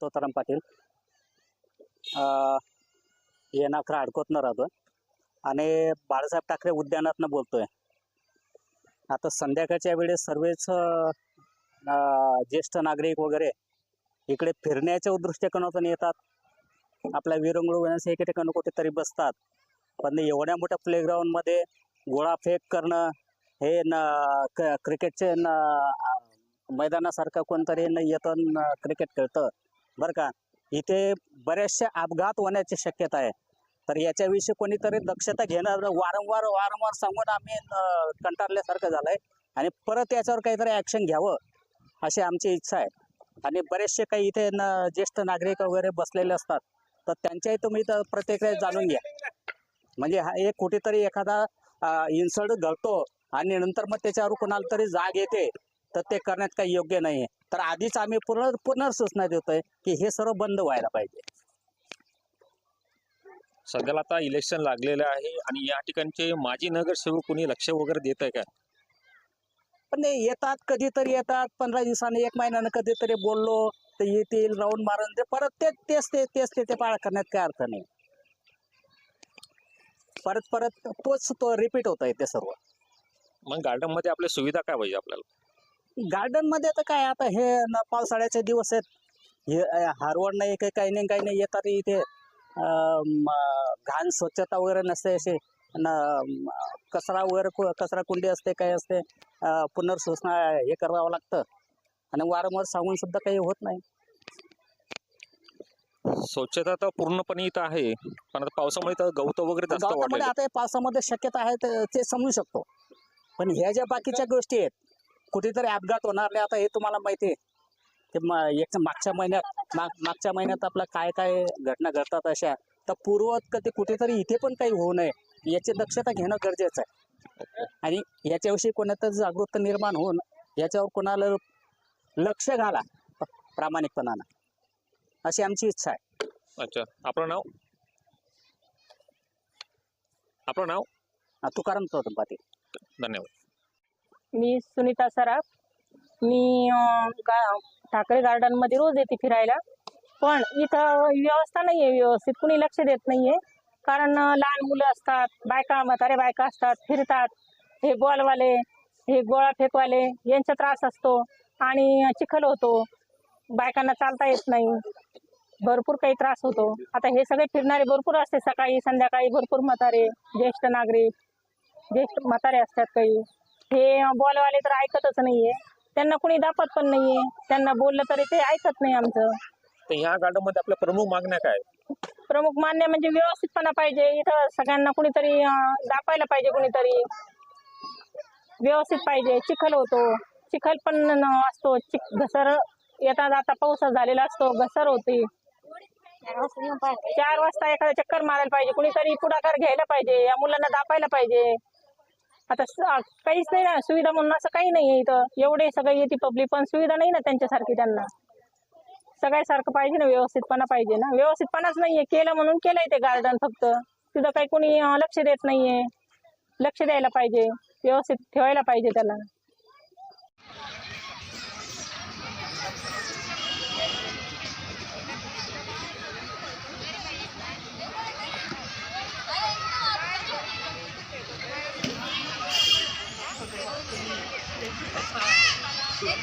तोताराम पाटील. अ, हे नाखरा अडकोतनं राहतो आणि बाळासाहेब ठाकरे उद्यानातनं बोलतोय. आता संध्याकाळच्या वेळेस सर्वच ज्येष्ठ नागरिक वगैरे इकडे फिरण्याच्या दृष्टिकोनातून येतात. आपल्या विरंगुळ एके ठिकाणी कुठेतरी बसतात. पण एवढ्या मोठ्या प्लेग्राऊंडमध्ये गोळाफेक करणं हे न क- क्रिकेटचे न मैदानासारखं कोणतरी न येतं क्रिकेट खेळतं. बरं का? इथे बऱ्याचशा अपघात होण्याची शक्यता आहे. तर याच्याविषयी कोणीतरी दक्षता घेणं वारंवार वारंवार सांगून आम्ही कंटाळल्यासारखं कंटाळल्यासारखं झालंय. आणि परत याच्यावर काहीतरी ॲक्शन घ्यावं अशी आमची इच्छा आहे. आणि बरेचसे काही इथे न ज्येष्ठ नागरिक वगैरे बसलेले असतात. तर त्यांच्याही तुम्ही तर प्रतिक्रिया जाणून घ्या. म्हणजे हा एक कुठेतरी एखादा इन्सल्ट घडतो आणि नंतर मग त्याच्यावर कोणाला तरी जाग येते. तर ते करण्यात काही योग्य नाही आहे तर आधीच आम्ही पुनर् पुनर्सूचना देतोय की हे सर्व बंद व्हायला पाहिजे. सध्याला आता इलेक्शन लागलेलं आहे आणि या ठिकाणचे माजी नगरसेवक कोणी लक्ष वगैरे देत आहे का? पण ते येतात कधीतरी येतात. पंधरा दिवसांनी एक महिन्यानं कधीतरी बोललो तर येतील राऊंड मारून ते परत तेच तेच ते तेच ते ते पाळ करण्यात काय अर्थ नाही. परत परत तोच तो रिपीट होत आहे ते सर्व. मग गार्डनमध्ये आपल्या सुविधा काय पाहिजे आपल्याला? गार्डनमध्ये तर काय आता हे न पावसाळ्याचे दिवस आहेत. हे हारवड नाही काही काही नाही काही नाही. येतात इथे घाण स्वच्छता वगैरे नसते असे. न कचरा वगैरे कु- कचरा कुंडी असते काही असते. पुनर्सूचना हे करावं लागतं. आणि वारंवार सांगून सुद्धा काही होत नाही. स्वच्छता तर पूर्णपणे इथं आहे. पण आता पावसामुळे तर गवत वगैरे जास्त आता हे पावसामध्ये शक्यता आहे ते समजू शकतो. पण ह्या ज्या बाकीच्या गोष्टी आहेत कुठेतरी अपघात होणार नाही आता हे तुम्हाला माहिती आहे. ते म- एक मागच्या महिन्यात माग मागच्या महिन्यात आपलं काय काय घटना घडतात अशा. तर पूर्वत कधी कुठेतरी इथे पण काही होऊ नये याची दक्षता घेणं गरजेचं आहे. आणि याच्याविषयी कोणाचं जागरूकता निर्माण होऊन याच्यावर कोणाला लक्ष घाला प्रामाणिकपणानं. अशी आमची इच्छा आहे. अच्छा. आपलं नाव? आपलं नाव? तुकाराम चौधरी पाटील. धन्यवाद. मी सुनीता सराफ. मी गा ठाकरे गार्डनमध्ये रोज येते फिरायला. पण इथं व्यवस्था नाही आहे व्यवस्थित. कुणी लक्ष देत नाही आहे कारण लहान मुलं असतात बायका म्हातारे बायका असतात फिरतात. हे बॉलवाले हे गोळा फेकवाले यांचा त्रास असतो. आणि चिखल होतो. बायकांना चालता येत नाही. भरपूर काही त्रास होतो. आता हे सगळे फिरणारे भरपूर असते. सकाळी संध्याकाळी भरपूर म्हातारे ज्येष्ठ नागरिक ज्येष्ठ म्हातारे असतात काही. हे बॉलवाले तर ऐकतच नाहीये. त्यांना कुणी दापत पण नाहीये. त्यांना बोललं तरी ते ऐकत नाही आमचं. तर ह्या गार्डनमध्ये आपल्या प्रमुख मागण्या काय? प्रमुख मान्य म्हणजे व्यवस्थितपणा पाहिजे. इथं सगळ्यांना कुणीतरी अं, दापायला पाहिजे कुणीतरी. व्यवस्थित पाहिजे. चिखल होतो. चिखल पण न- असतो. चिक घसर येता जाता पाऊस झालेला असतो. घसर होती. चार वाजता एखादा चक्कर मारायला पाहिजे. कुणीतरी पुढाकार घ्यायला पाहिजे. या मुलांना दापायला पाहिजे. आता काहीच नाही ना सुविधा म्हणून असं काही नाही आहे इथं. एवढे सगळे येते पब्लिक पण सुविधा नाही ना त्यांच्यासारखी त्यांना. सगळ्यासारखं पाहिजे ना व्यवस्थितपणा पाहिजे ना. व्यवस्थितपणाच नाहीये. केलं म्हणून केलंय ते गार्डन फक्त. तिथं काही कोणी लक्ष देत नाहीये. लक्ष द्यायला पाहिजे. व्यवस्थित ठेवायला पाहिजे त्याला. Thank you.